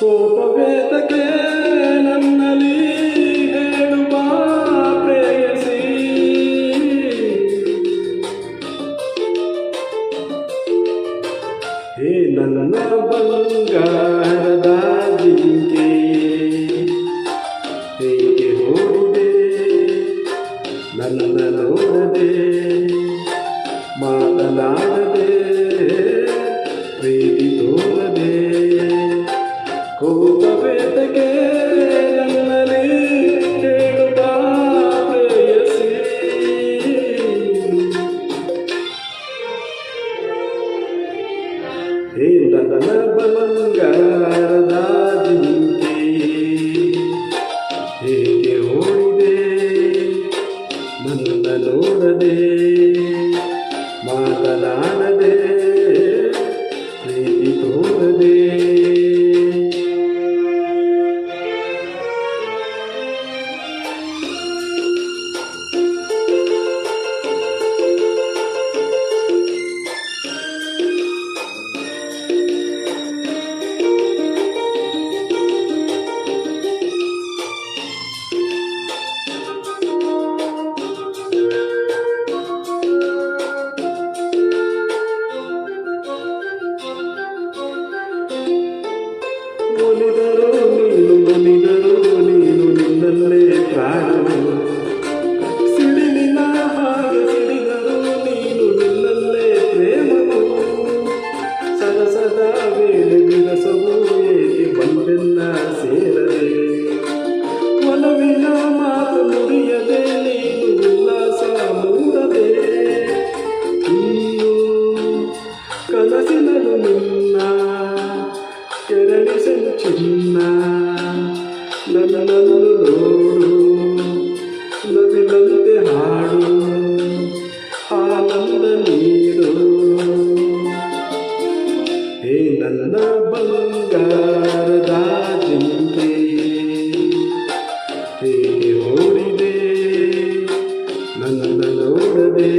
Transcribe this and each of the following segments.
ಕೋಪವೇದಕ್ಕೆ ನನ್ನಲ್ಲಿ ಹೇಳುವ ಪ್ರೇಯಸಿ. ಹೇ ನನ್ನ ಬಂಗಾರದ ಜಿಂಕೆ ಹೇಗೆ ಹೋಗಿದೆ ನನ್ನ ನೋಡದೆ, ಮಾತನಾಡದೆ, ಪ್ರೀತಿ ತೋರದೆ. ಕೋಪವೇದಕ್ಕೆ ನನ್ನಲ್ಲಿ ಹೇಳುವ ಪ್ರೇಯಸಿ ಹೇ ನನ್ನ ಬಂಗಾರದ ಹೇ ನನ್ನ ಬಂಗಾರದ ಜಿಂಕೆ ಹೇಗೆ ಓಡಿದೆ ನನ್ನ ನೋಡದೆ.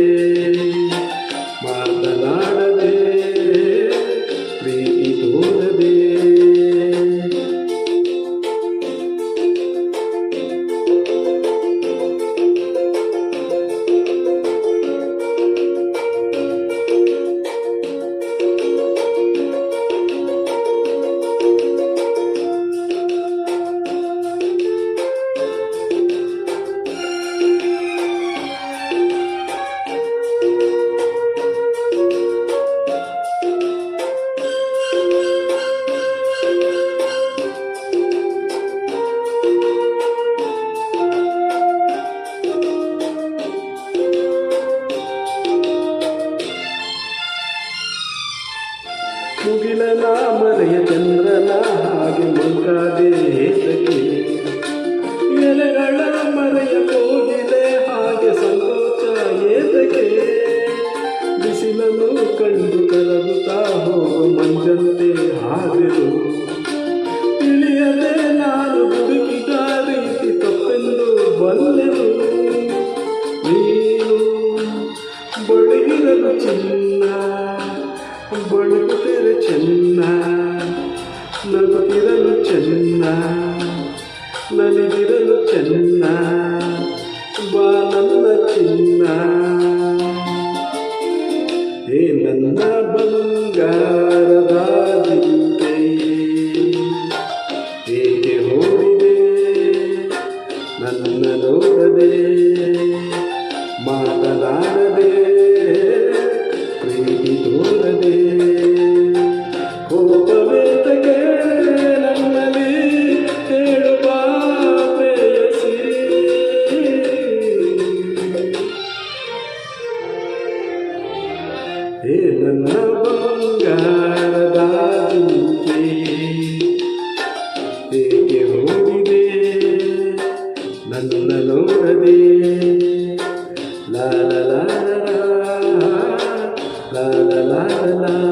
ಮರೆಯ ಚಂದ್ರನ ಹಾಗೆ ಮುಂಕಾದೇಶಕ್ಕೆ ಏತಕ್ಕೆ ಎಲೆಗಳ ಮರೆಯ ಕೋಗಿಲೆ ಹಾಗೆ ಸಂಕೋಚ ಏತಕ್ಕೆ ಬಿಸಿಲನ್ನು ಕಂಡು ಕರಗುತ್ತಾ ಹೋಗು ಮಂಜಂತೆ ಹಾಗೆರು ತಿಳಿಯದೆ ನಾನು ಹುಡುಕಿದ ರೀತಿ ತಪ್ಪೆಂದು ಬಲ್ಲೆನು ನೀನು ಬಳಗಿರಲು ಚಿನ್ನ ಬಳುಕುತ್ತಿರೆ ಚೆನ್ನ ನಗುತ್ತಿರಲು ಚೆನ್ನ ನನಗಿರಲು ಚೆನ್ನ ಬಾ ನನ್ನ ಚಿನ್ನ. ಹೇ ನನ್ನ ಬಂಗಾರದ ಹೇಗೆ ಹೋಗಿದೆ ನನ್ನ ಹೇ ನನ್ನ ಬಂಗಾರದಾಗಿಂತೆ ಏಕೆ ಹೋಗಿದೆ ನನ್ನ ನೋಡದೆ ಲಾಲ ಲಾಲ ಲಾಲ ಲಾಲ